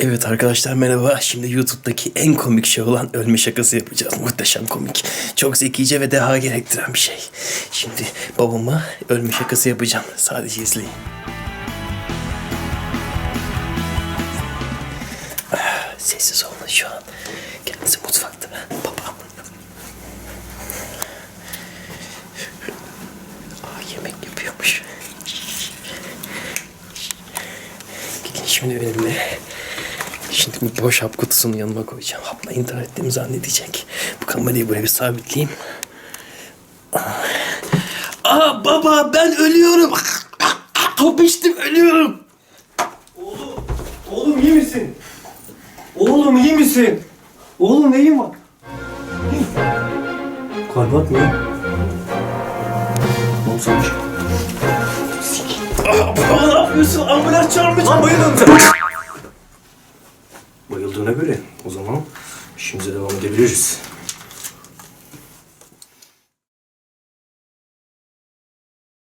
Evet arkadaşlar merhaba. Şimdi YouTube'daki en komik şey olan ölme şakası yapacağız. Muhteşem komik. Çok zekice ve deha gerektiren bir şey. Şimdi babama ölme şakası yapacağım. Sadece izleyin. Ah, Sessiz olun şu an. Kendisi mutfakta. Babam. Aa, yemek yapıyormuş. Gidin şimdi benimle. Şimdi bu boş hap kutusunu yanıma koyacağım. Hapla intihar ettiğimi zannedecek. Bu kamerayı buraya bir sabitleyeyim. Aa baba ben ölüyorum. Top içtim ölüyorum. Oğlum, oğlum iyi misin? Oğlum iyi misin? Oğlum neyin var? Kalp atmıyor. Ne olmuş? Aa, baba ne yapıyorsun? Ambulans çağırmış. Lan bayıldın sen. Bayıldığına göre o zaman işimize devam edebiliriz.